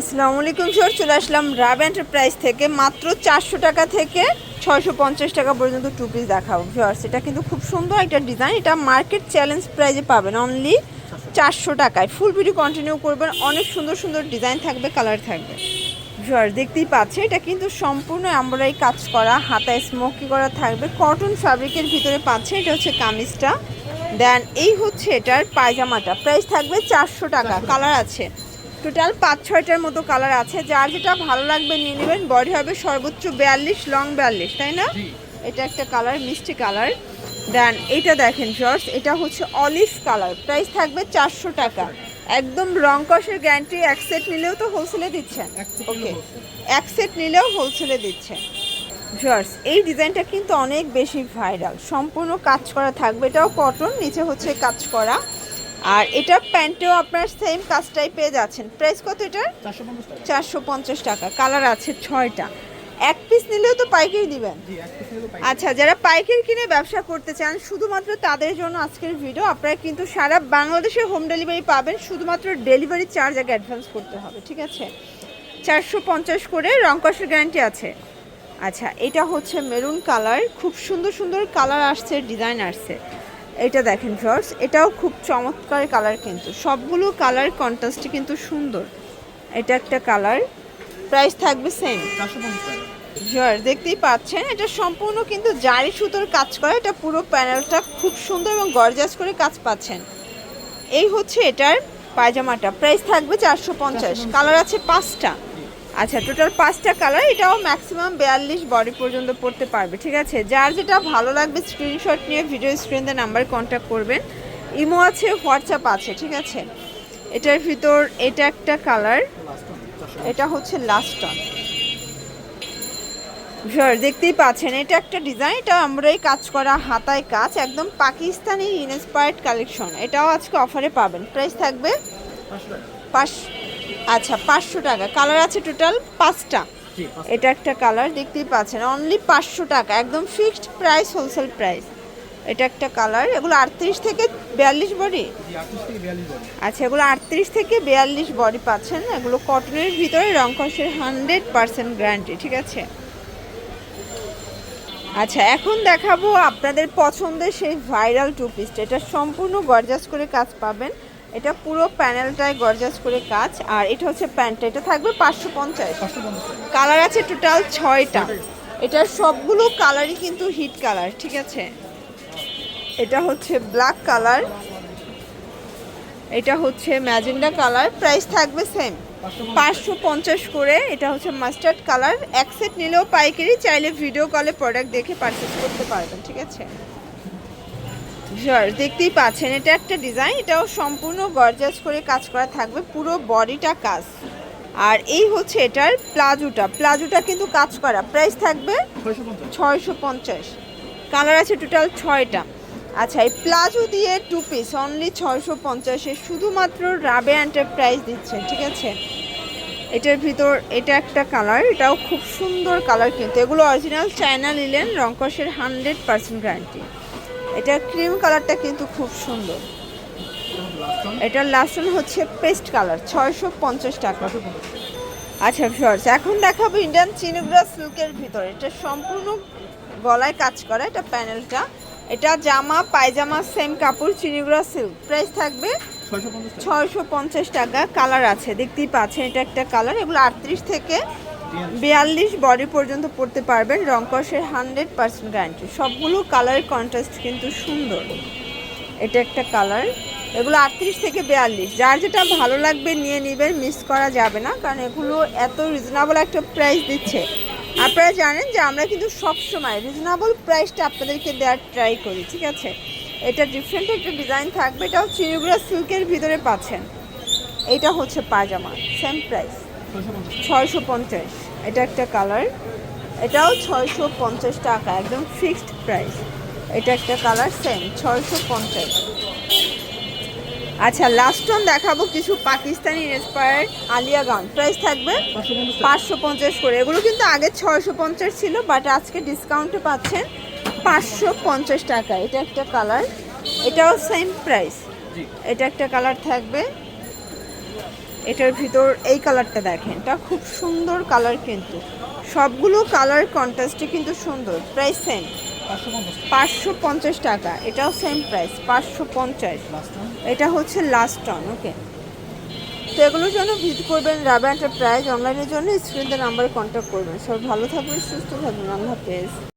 আসসালামু আলাইকুম স্যার চলে আসলাম রাব এন্টারপ্রাইজ থেকে, মাত্র চারশো টাকা থেকে ছয়শো পঞ্চাশ টাকা পর্যন্ত টু পিস দেখাবো। ভিওর্স এটা কিন্তু খুব সুন্দর একটা ডিজাইন এটা মার্কেট চ্যালেঞ্জ প্রাইজে পাবেন অনলি চারশো টাকায়। ফুল ভিডিও কন্টিনিউ করবেন, অনেক সুন্দর সুন্দর ডিজাইন থাকবে কালার থাকবে। ভিওর্স দেখতেই পাচ্ছে এটা কিন্তু সম্পূর্ণ এমব্রয়ডারি কাজ করা, হাতায় স্মোকি করা থাকবে কটন ফ্যাব্রিকের ভিতরে পাচ্ছে এটা হচ্ছে কামিজটা। দেন এই হচ্ছে এটার পায়জামাটা। প্রাইস থাকবে চারশো টাকা কালার আছে। টোটাল পাঁচ ছয়টার মতো কালার আছে। যার যেটা ভালো লাগবে নিয়ে নেবেন বডি হবে সর্বোচ্চ বিয়াল্লিশ লং বিয়াল্লিশ তাই না? এটা একটা কালার মিষ্টি কালার দেন এটা দেখেন জর্জ এটা হচ্ছে অলিভ কালার প্রাইস থাকবে চারশো টাকা। একদম রং কষের গ্যারান্টি এক সেট নিলেও তো হোলসেলে দিচ্ছেন ওকে এক সেট নিলেও হোলসেলে দিচ্ছেন জর্জ এই ডিজাইনটা কিন্তু অনেক বেশি ভাইরাল সম্পূর্ণ কাজ করা থাকবে। এটাও কটন নিচে হচ্ছে কাজ করা। আর এটা প্যান্টেও আপনার সেম কাজটাই পেয়ে যাচ্ছেন। প্রাইস কত এটার? চারশো পঞ্চাশ টাকা। কালার আছে ছয়টা। এক পিস নিলেও তো পাইকারি দিবেন। আচ্ছা যারা পাইকারি কিনে ব্যবসা করতে চান শুধুমাত্র তাদের জন্য আজকের ভিডিও আপনারা কিন্তু সারা বাংলাদেশে হোম ডেলিভারি পাবেন। শুধুমাত্র ডেলিভারি চার্জ আগে অ্যাডভান্স করতে হবে ঠিক আছে? চারশো পঞ্চাশ করে রংকসের গ্যারান্টি আছে। আচ্ছা এটা হচ্ছে মেরুন কালার খুব সুন্দর সুন্দর কালার আসছে ডিজাইন আসছে। এটা দেখেন ফ্রস এটাও খুব চমৎকার কালার কিন্তু। সবগুলো কালার কন্ট্রাস্টে কিন্তু সুন্দর। এটা একটা কালার প্রাইস থাকবে সেম টাকা দেখতেই পাচ্ছেন, এটা সম্পূর্ণ কিন্তু জারি সুতোর কাজ করে, এটা পুরো প্যানেলটা খুব সুন্দর এবং গর্জাস করে কাজ পাচ্ছেন। এই হচ্ছে এটার পায়জামাটা প্রাইস থাকবে চারশো পঞ্চাশ কালার আছে পাঁচটা। আচ্ছা টোটাল পাঁচটা কালার এটাও ম্যাক্সিমাম বিয়াল্লিশ বডি পর্যন্ত পড়তে পারবে ঠিক আছে? যার যেটা ভালো লাগবে স্ক্রিনশট নিয়ে ভিডিও স্ক্রিনে নাম্বার কন্ট্যাক্ট করবেন। ইমো আছে হোয়াটসঅ্যাপ আছে ঠিক আছে? এটার ভিতর এটা একটা কালার এটা হচ্ছে লাস্ট অন দেখতেই পাচ্ছেন এটা একটা ডিজাইন এটা আমরাই কাজ করা হাতায় কাজ একদম পাকিস্তানি ইনস্পায়ার্ড কালেকশন এটাও আজকে অফারে পাবেন। প্রাইস থাকবে পাঁচশো পাঁচ আচ্ছা পাঁচশো টাকা। কালার আছে টোটাল পাঁচটা। এটা একটা কালার দেখতেই পাচ্ছেন। অনলি পাঁচশো টাকা একদম ফিক্সড প্রাইস হোলসেল প্রাইস এটা একটা কালার এগুলো আটত্রিশ থেকে বিয়াল্লিশ বডি আচ্ছা এগুলো আটত্রিশ থেকে বিয়াল্লিশ বডি পাচ্ছেন। এগুলো কটনের ভিতরে রংকসের হান্ড্রেড পার্সেন্ট গ্যারান্টি ঠিক আছে? আচ্ছা এখন দেখাবো আপনাদের পছন্দের সেই ভাইরাল টু। পিসটা এটা সম্পূর্ণ গর্জাস করে কাজ পাবেন। এটা পুরো প্যানেলটায় গর্জাস করে কাজ আর এটা হচ্ছে প্যান্টটা এটা থাকবে পাঁচশো পঞ্চাশ। কালার আছে টোটাল ছয়টা। এটার সবগুলো কালারই কিন্তু হিট কালার ঠিক আছে? এটা হচ্ছে ব্ল্যাক কালার এটা হচ্ছে ম্যাজেন্ডা কালার প্রাইস থাকবে সেম। পাঁচশো পঞ্চাশ করে এটা হচ্ছে মাস্টার্ড কালার। এক সেট নিলেও পাইকারি চাইলে ভিডিও কলে প্রোডাক্ট দেখে পারচেস করতে পারবেন ঠিক আছে? Sure, দেখতেই পাচ্ছেন এটা একটা ডিজাইন এটাও সম্পূর্ণ গর্জাস করে কাজ করা থাকবে পুরো বডিটা কাজ। আর এই হচ্ছে এটার প্লাজোটা প্লাজোটা কিন্তু কাজ করা প্রাইস থাকবে ছয়শো পঞ্চাশ। কালার আছে টোটাল ছয়টা। আচ্ছা এই প্লাজো দিয়ে টু পিস অনলি ছয়শো পঞ্চাশে শুধুমাত্র রাবে এন্টারপ্রাইজ দিচ্ছে ঠিক আছে? এটার ভিতর এটা একটা কালার এটাও খুব সুন্দর কালার কিন্তু। এগুলো অরিজিনাল চায়না নিলেন রংকসের হান্ড্রেড পার্সেন্ট গ্যারান্টি এটা ক্রিম কালারটা কিন্তু খুব সুন্দর। এটার লাস্ট হচ্ছে পেস্ট কালার ছয়শো পঞ্চাশ টাকা। আচ্ছা শর্টস এখন দেখাবো ইন্ডিয়ান চিনুগ্রা সিল্কের ভিতরে। এটা সম্পূর্ণ গলায় কাজ করা এটা প্যানেলটা। এটা জামা পায়জামা সেম কাপড় চিনিগুড়া সিল্ক। প্রাইস থাকবে ছয়শো পঞ্চাশ টাকা। কালার আছে দেখতেই পাচ্ছেন এটা একটা কালার এগুলো আটত্রিশ থেকে বিয়াল্লিশ। বডি পর্যন্ত পড়তে পারবেন রংকসের হান্ড্রেড পার্সেন্ট গ্যারান্টি সবগুলো কালারের কন্ট্রাস্ট কিন্তু সুন্দর। এটা একটা কালার এগুলো আটত্রিশ থেকে বিয়াল্লিশ। যার যেটা ভালো লাগবে নিয়ে নেবেন মিস করা যাবে না, কারণ এগুলো এত রিজনেবল একটা প্রাইস দিচ্ছে। আপনারা জানেন যে আমরা কিন্তু সব সময় রিজনেবল প্রাইসটা আপনাদেরকে দেওয়ার ট্রাই করি, ঠিক আছে? এটা ডিফারেন্ট একটা ডিজাইন থাকবে। এটাও চিনিগুড়া সিল্কের ভিতরে পাচ্ছেন। এটা হচ্ছে পাজামা সেম প্রাইস ছয়শো পঞ্চাশ। এটা একটা কালার। এটাও ছয়শো পঞ্চাশ টাকা একদম ফিক্সড প্রাইস। এটা একটা কালার সেম ছয়শো পঞ্চাশ। আচ্ছা লাস্ট অন দেখাবো কিছু Pakistani inspire Alia gown price থাকবে পাঁচশো পঞ্চাশ। করে। এগুলো কিন্তু আগে ছয়শো পঞ্চাশ ছিল বাট আজকে ডিসকাউন্টে পাচ্ছেন পাঁচশো পঞ্চাশ টাকা। এটা একটা কালার এটাও সেম প্রাইস এটা একটা কালার থাকবে। এটার ভিতর এই কালারটা দেখেন, এটা খুব সুন্দর কালার কিন্তু। সবগুলো কালার কন্ট্রাস্টে কিন্তু সুন্দর, প্রাইস সেম পাঁচশো পঞ্চাশ টাকা, এটাও সেম প্রাইস পাঁচশো পঞ্চাশ। এটা হচ্ছে লাস্ট টন ওকে তো এগুলোর জন্য ভিজিট করবেন রাবা এন্টারপ্রাইজ অনলাইনের জন্য স্ক্রিনতে নাম্বারে কন্ট্যাক্ট করবেন। সব ভালো থাকবেন, সুস্থ থাকবেন, আল্লাহ হাফেজ।